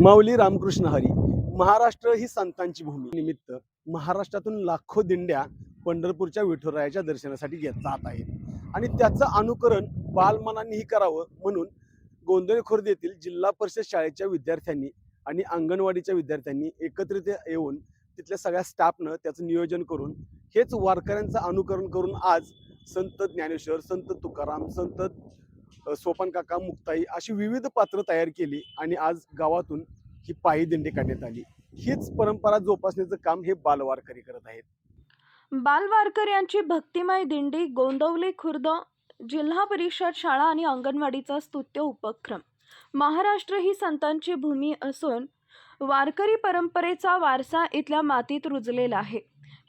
माऊली रामकृष्ण हरी. महाराष्ट्र ही संतांची भूमी. निमित्त महाराष्ट्रातून लाखो दिंड्या पंढरपूरच्या विठुरायाच्या दर्शनासाठी घेत जात आहेत. आणि त्याचं अनुकरण बालमनांनीही करावं म्हणून गोंधळ खुर्द येथील जिल्हा परिषद शाळेच्या विद्यार्थ्यांनी आणि अंगणवाडीच्या विद्यार्थ्यांनी एकत्रित येऊन तिथल्या सगळ्या स्टाफनं त्याचं नियोजन करून हेच वारकऱ्यांचं अनुकरण करून आज संत ज्ञानेश्वर संत तुकाराम संत सोपान काका मुक्ताई अशी विविध पात्र तयार केली आणि आज गावातून ही पायी दिंडी काढण्यात आली. हीच परंपरा जोपासण्याचं काम हे बालवारकरी करत आहेत. बालवारकर यांची भक्तिमय दिंडी गोंदवली खुर्द जिल्हा परिषद शाळा आणि अंगणवाडीचा स्तुत्य उपक्रम. महाराष्ट्र ही संतांची भूमी असून वारकरी परंपरेचा वारसा इथल्या मातीत रुजलेला आहे.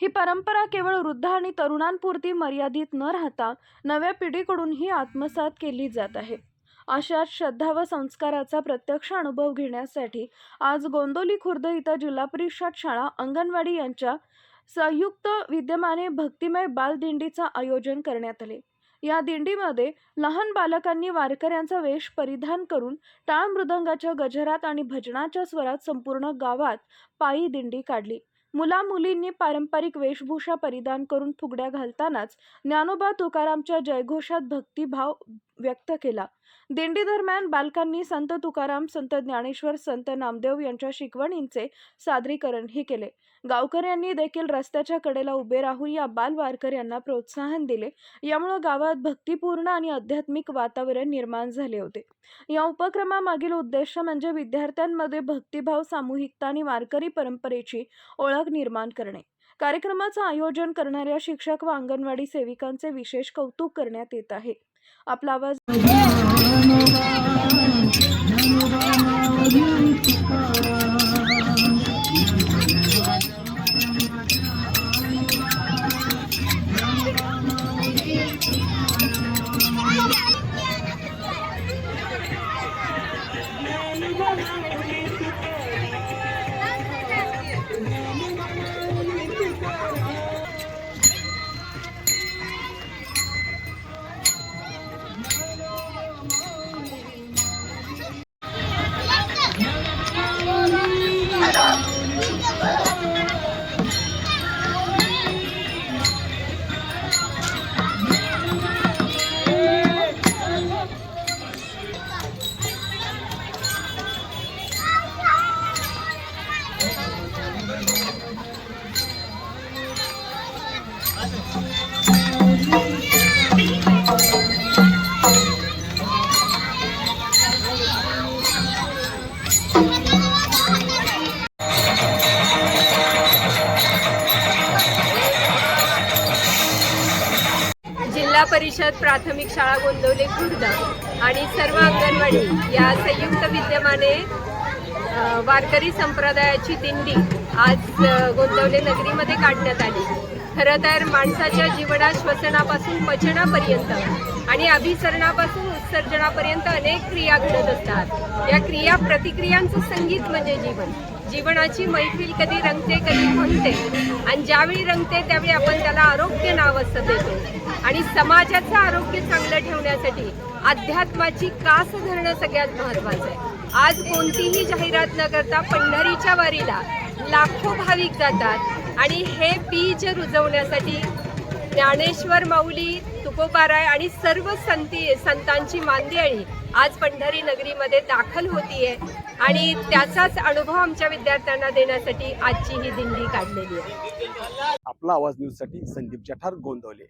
ही परंपरा केवळ वृद्ध आणि तरुणांपुरती मर्यादित न राहता नव्या पिढीकडूनही आत्मसात केली जात आहे. अशाच श्रद्धा व संस्काराचा प्रत्यक्ष अनुभव घेण्यासाठी आज गोंदोली खुर्द इथं जिल्हा परिषद शाळा अंगणवाडी यांच्या संयुक्त विद्यमाने भक्तिमय बालदिंडीचं आयोजन करण्यात आले. या दिंडीमध्ये लहान बालकांनी वारकऱ्यांचा वेश परिधान करून टाळ मृदंगाच्या गजरात आणि भजनाच्या स्वरात संपूर्ण गावात पायी दिंडी काढली. मुला मुलींनी पारंपरिक वेशभूषा परिधान करून फुगड्या घालतानाच ज्ञानोबा तुकारामच्या जयघोषात भक्तिभाव व्यक्त केला. दिंडी दरम्यान बालकांनी संत तुकाराम संत ज्ञानेश्वर संत नामदेव यांच्या शिकवणींचे सादरीकरणही केले. गावकऱ्यांनी देखील रस्त्याच्या कडेला उभे राहून या बाल वारकऱ्यांना प्रोत्साहन दिले. यामुळे गावात भक्तिपूर्ण आणि आध्यात्मिक वातावरण निर्माण झाले होते. या उपक्रमामागील उद्देश म्हणजे विद्यार्थ्यांमध्ये भक्तिभाव सामूहिकता आणि वारकरी परंपरेची ओळख निर्माण करणे. कार्यक्रमाचं आयोजन करणाऱ्या शिक्षक व अंगणवाडी सेविकांचे विशेष कौतुक करण्यात येत आहे. आपला आवाज जिल्हा परिषद प्राथमिक शाळा गोंदवले खुर्द आणि सर्व अंगणवाडी या संयुक्त विद्यमाने वारकरी संप्रदायाची दिंडी आज अ, गोंदवले नगरीमध्ये काढण्यात आली. खरं तर माणसाच्या जीवनात श्वसनापासून पचनापर्यंत आणि अभिसरणापासून उत्सर्जनापर्यंत अनेक क्रिया घडत असतात. या क्रिया प्रतिक्रियांचं संगीत म्हणजे जीवन. जीवनाची मैफिल कधी रंगते कधी खुलते आणि ज्यावेळी रंगते त्यावेळी आपण त्याला आरोग्य नाव असं देतो. आणि समाजाचं आरोग्य चांगलं ठेवण्यासाठी अध्यात्माची कास धरणं सगळ्यात महत्वाचं आहे. आज कोणतीही जाहिरात न करता पंढरीच्या वारीला लाखो भाविक जातात. आणि हे बीज रुजवण्यासाठी ज्ञानेश्वर माऊली तुकोबाराय आणि सर्व संती संतांची मांदियाळी आज पंढरी नगरीमध्ये दाखल होतीये. आणि त्याचाच अनुभव आमच्या विद्यार्थ्यांना देण्यासाठी आजची ही दिंडी काढलेली आहे. आपला आवाज न्यूजसाठी संदीप जठार गोंदवले.